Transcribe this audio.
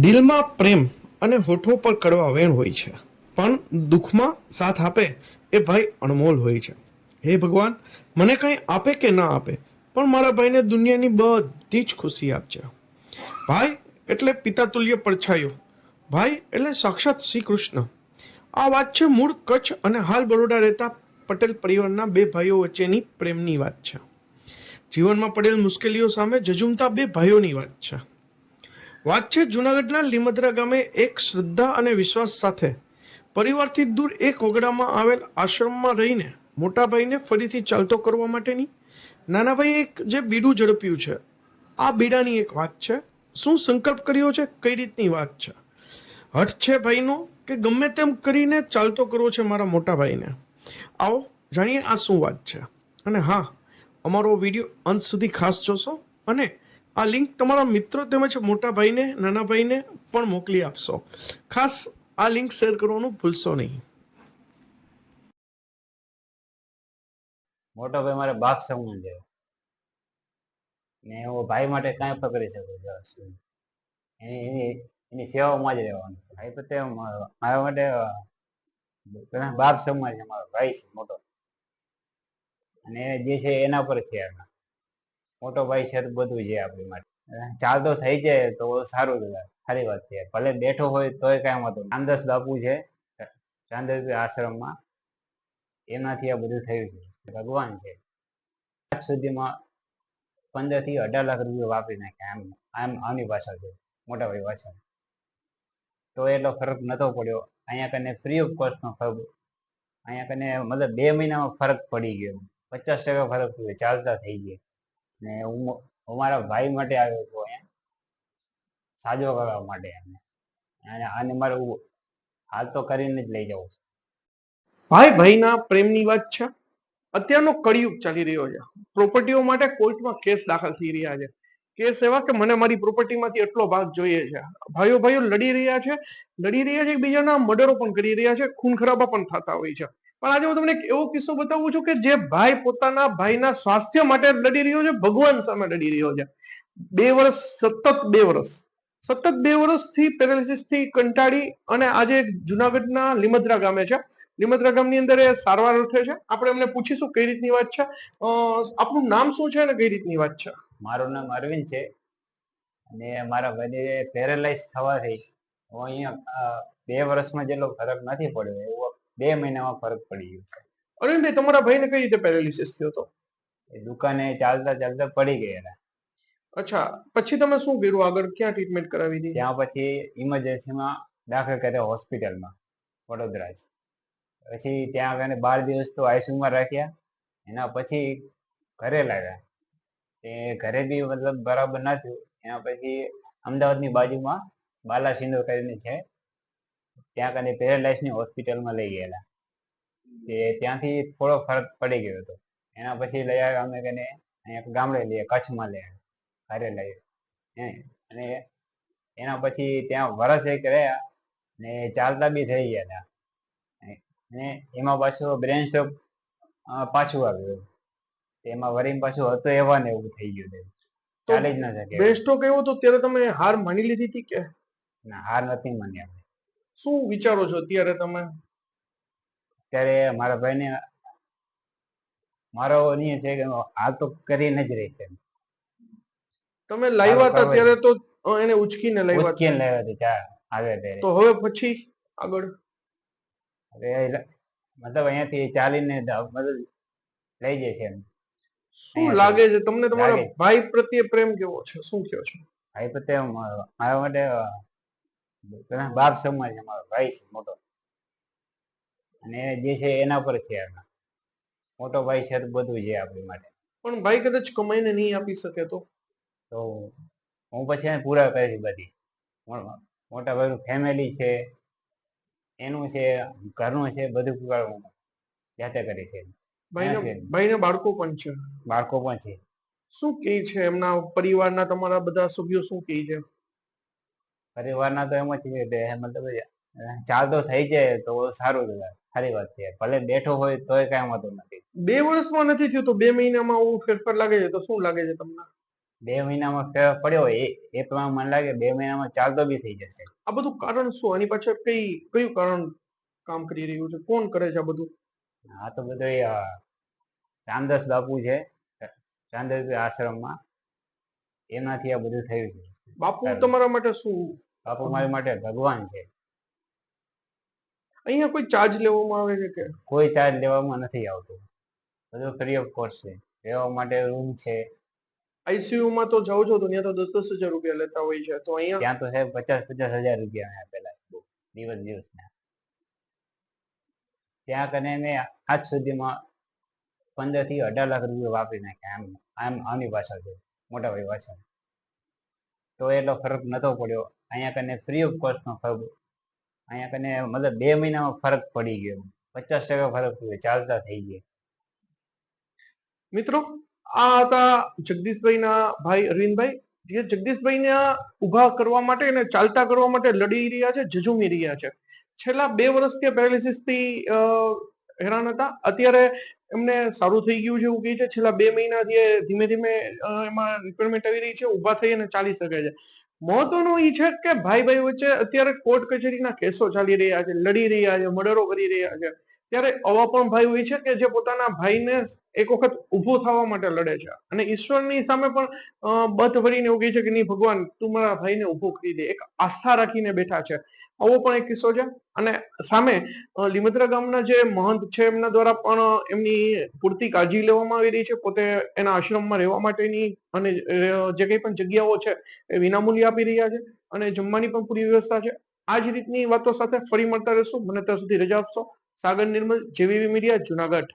દિલમાં પ્રેમ અને હોઠો પર કડવા વેણ હોય છે. પણ દુઃખમાં સાથ આપે એ ભાઈ અણમોલ હોય છે. હે ભગવાન, મને કંઈ આપે કે ના આપે? પણ મારા ભાઈને દુનિયાની બધી જ ખુશી આપજે. ભાઈ, એટલે પિતા તુલ્ય પડછાયો ભાઈ, એટલે સાક્ષાત શ્રી કૃષ્ણ આ વાત છે મૂળ, કચ્છ અને હાલ બરોડા રહેતા પટેલ પરિવારના બે ભાઈઓ વચ્ચેની પ્રેમની વાત છે. જીવનમાં પડેલ મુશ્કેલીઓ સામે જજુમતા બે ભાઈઓની વાત છે. વાત છે જુનાગઢના લીમદ્રા ગામે એક શ્રદ્ધા અને વિશ્વાસ સાથે પરિવારથી દૂર એક ઓગડામાં આવેલ આશ્રમમાં રહીને મોટાભાઈને ફરીથી ચાલતો કરવા માટેની નાના ભાઈ એક જે બીડું ઝડપ્યું છે. આ બીડાની એક વાત છે. શું સંકલ્પ કર્યો છે? કઈ રીતની વાત છે? હઠ છે ભાઈનો કે ગમે તેમ કરીને ચાલતો કરવો છે મારા મોટાભાઈને? આવો જાણીએ આ શું વાત છે. અને હા, અમારો વીડિયો અંત સુધી ખાસ જોશો અને આ લિંક તમારા મિત્રો તેમજ મોટા ભાઈને, નાના ભાઈને પણ મોકલી આપશો. ખાસ આ લિંક શેર કરવાનું ભૂલશો નહીં. મોટો ભાઈ મારે બાપ સમાન છે. ને હું ભાઈ માટે કાંઈ પણ કરી શકું. એની એની સેવામાં જ રહેવાનું ભાઈ પ્રત્યે મારા માટે બાપ સમાન છે, મારો ભાઈ છે મોટો. અને જે છે એના પર છે. એના મોટો ભાઈ છે બધું છે આપણી માટે. ચાલતો થઈ જાય તો સારું કહેવાય સારી વાત છે. ભલે બેઠો હોય તોય કાંઈ વાંધો. રામદાસ બાપુ છે રામદાસ આશ્રમમાં. એનાથી આ બધું થયું છે. ભગવાન છે. આજ સુધીમાં પંદરથી અઢાર લાખ રૂપિયા વાપરી નાખ્યા આમ આમ આની પાછળ છે. મોટા ભાઈ પાછળ. તો એટલો ફરક નતો પડ્યો. અહીંયા કને ફ્રી ઓફ કોસ્ટનો ફરક અહીંયા કને મતલબ બે મહિનામાં ફરક પડી ગયો. પચાસ ટકા ફરક પડ્યો ચાલતા થઈ ગયા. ને હું અમારા ભાઈ માટે આવ્યો છું અહીંયા સાજો કરવા માટે અને આને મારે હાલ તો કરીને જ લઈ જાઉં છું. ભાઈ, ભાઈના પ્રેમની વાત છે? અત્યારનો કળિયુગ ચાલી રહ્યો છે. પ્રોપર્ટીઓ માટે કોર્ટમાં કેસ દાખલ થઈ રહ્યા છે. કેસ એવા કે મને મારી પ્રોપર્ટીમાંથી એટલો ભાગ જોઈએ છે. ભાઈઓ ભાઈઓ લડી રહ્યા છે. લડી રહ્યા છે, એકબીજાના મર્ડરો પણ કરી રહ્યા છે. ખૂન ખરાબા પણ થતા હોય છે. પણ આજે હું તમને એવો કિસ્સો બતાવું છું કે જે ભાઈ પોતાના ભાઈના સ્વાસ્થ્ય માટે લડી રહ્યો છે, ભગવાન સામે લડી રહ્યો છે. બે વર્ષ, સતત બે વર્ષ, સતત બે વર્ષથી પેરાલિસિસથી કંટાળી અને આજે જુનાગઢના લીમદ્રા ગામે છે. લીમદ્રા ગામની અંદર એ સારવાર અર્થે છે. આપણે એમને પૂછીશું કઈ રીતની વાત છે આપનું નામ શું છે અને કઈ રીતની વાત છે? મારું નામ અરવિંદ છે અને મારા ભાઈ પેરેલાઇઝ થવાથી હું અહીંયા બે વર્ષમાં જેટલો ફરક નથી પડ્યો, એવો બે મહિનામાં ફરક પડી ગયો. છે અરવિંદભાઈ તમારા ભાઈને કઈ રીતે પેરાલિસિસ થયો હતો? એ દુકાને ચાલતા ચાલતા પડી ગયેલા. અચ્છા પછી તમે શું કર્યું? આગળ ક્યાં ટ્રીટમેન્ટ કરાવી હતી ત્યાં પછી ઇમરજન્સીમાં દાખલ કર્યા હોસ્પિટલમાં વડોદરા જ. પછી ત્યાં આગળ બાર દિવસ તો આઈસીયુમાં રાખ્યા. એના પછી ઘરે લાવ્યા. એ ઘરે બી મતલબ બરાબર ના થયું. એના પછી અમદાવાદની બાજુમાં બાલા સિંદોર કરીને છે. ત્યાં કને પેરેલાઇઝની હોસ્પિટલમાં લઈ ગયેલા. તે ત્યાંથી થોડો ફરક પડી ગયો હતો. એના પછી લઈ આવ્યા અમે કને અહીંયા ગામડે લઈએ કચ્છમાં લઈ ઘરે લઈ અને એના પછી ત્યાં વરસ એક રહ્યા ને ચાલતા બી થઈ ગયા હતા. અને એમાં પાછું બ્રેન સ્ટ્રોક પાછું આવ્યું. એમાં વરીમ પાછું હતું એવા ને એવું થઈ ગયું હતું. ચાલી જ ના શકે બ્રેન તો કેવો તો ત્યારે તમે હાર માની લીધી હતી કે? ના હાર નથી માન્યા શું વિચારો છો અત્યારે તમે? ત્યારે મારા ભાઈને મારો નિયમ છે કે આ તો કરીને જ રહી છે. તમે લાવ્યા હતા ત્યારે તો એને ઉચકીને લાવ્યા ઉચકીને લાવ્યા હતા ચા આવે ત્યારે. તો હવે પછી આગળ? હવે લ- મતલબ અહીંયાથી ચાલીને મતલબ લઈ જાય છે શું લાગે છે? તમને તમારા ભાઈ પ્રત્યે પ્રેમ કેવો છે? શું કહો છો? ભાઈ પ્રત્યે મારા માટે બાપ સમાજ અમારો ભાઈ છે મોટો. અને જે છે એના પર છે મોટો ભાઈ છે બધું છે આપણી માટે. પણ ભાઈ કદાચ કમાઈને નહીં આપી શકે તો? તો હું પછી પૂરા કરીશ બધી. મોટા ભાઈનું ફેમિલી છે એનું છે ઘરનું છે બધું પૂરા હું. જાતે કરી છે. ભાઈને બાળકો પણ છે. બાળકો પણ છે. શું કહે છે? એમના પરિવારના તમારા બધા સભ્યો શું કહે છે? પરિવારના તો એમ જ છે કે મતલબ ચાલતો થઈ જાય તો સારું કહેવાય સારી વાત છે. ભલે બેઠો હોય તોય કઈ વાંધો નથી. બે વર્ષમાં નથી થયું તો બે મહિનામાં આવું ફેરફાર લાગે છે તો શું લાગે છે તમને? બે મહિનામાં ફેર પડ્યો હોય એ એ પ્રમાણે મને લાગે બે મહિનામાં ચાલતો બી થઈ જશે. આ બધું કારણ શું? આની પાછળ કઈ કયું કારણ કામ કરી રહ્યું છે? કોણ કરે છે આ બધું? આ તો બધું ચાંદસ રામદાસ બાપુ છે રામદાસ આશ્રમમાં. એમનાથી આ બધું થયું છે. બાપુ તમારા માટે શું? બાપુ મારી માટે ભગવાન છે. અહીંયા કોઈ ચાર્જ લેવામાં આવે છે કે? કોઈ ચાર્જ લેવામાં નથી આવતો. બધું ફ્રી ઓફ કોસ્ટ છે. રહેવા માટે રૂમ છે. આઈસીયુ માં તો જાઉં છો તો ત્યાં તો દસ દસ હજાર રૂપિયા લેતા હોય છે. તો અહીંયા ત્યાં તો સાહેબ પચાસ પચાસ હજાર રૂપિયા આપેલા દિવસ દિવસના. ત્યાં કને મેં આજ સુધીમાં પંદરથી અઢાર લાખ રૂપિયા વાપરી નાખ્યા. આમ આમ આની પાછળ છે. મોટા ભાઈ પાછળ તો એટલો ફરક નતો પડ્યો. અહીંયા કને ફ્રી ઓફ કોસ્ટ નો ફરક અહીંયા કને મતલબ બે મહિનામાં ફરક પડી ગયો. પચાસ ટકા ફરક પડ્યો. ચાલતા થઈ ગયા. મિત્રો આ હતા જગદીશભાઈના ભાઈ અરવિંદભાઈ. જે જગદીશભાઈને ઊભા કરવા માટે અને ચાલતા કરવા માટે લડી રહ્યા છે ઝઝુમી રહ્યા છે. છેલ્લા બે વર્ષથી પેરાલિસિસથી અ, હેરાન હતા. અત્યારે એમને સારું થઈ ગયું છે એવું કહે છે. છેલ્લા બે મહિનાથી ધીમે ધીમે એમાં રિપેરમેન્ટ આવી રહી છે, ઊભા થઈ અને ચાલી શકે છે. મહત્વનું એ છે કે ભાઈ ભાઈ વચ્ચે અત્યારે કોર્ટ કચેરીના કેસો ચાલી રહ્યા છે, લડી રહ્યા છે મર્ડરો કરી રહ્યા છે. ત્યારે આવા પણ ભાઈ હોય છે કે જે પોતાના ભાઈને એક વખત ઊભો થવા માટે લડે છે. અને ઈશ્વરની સામે પણ બત ભરીને એવું કહે છે કે, નહીં ભગવાન, તું મારા ભાઈને ઊભો કરી દે. એક આસ્થા રાખીને બેઠા છે. આવો પણ એક કિસ્સો છે. અને સામે લીમદ્રા ગામના જે મહંત છે, એમના દ્વારા પણ એમની પૂરતી કાળજી લેવામાં આવી રહી છે. પોતે એના આશ્રમમાં રહેવા માટેની અને જે કંઈ પણ જગ્યાઓ છે, એ વિનામૂલ્ય આપી રહ્યા છે અને જમવાની પણ પૂરી વ્યવસ્થા છે. આ જ રીતની વાતો સાથે ફરી મળતા રહેશું. મને ત્યાં સુધી રજા આપશો. Sagar Nirmal JVV media, Junagadh.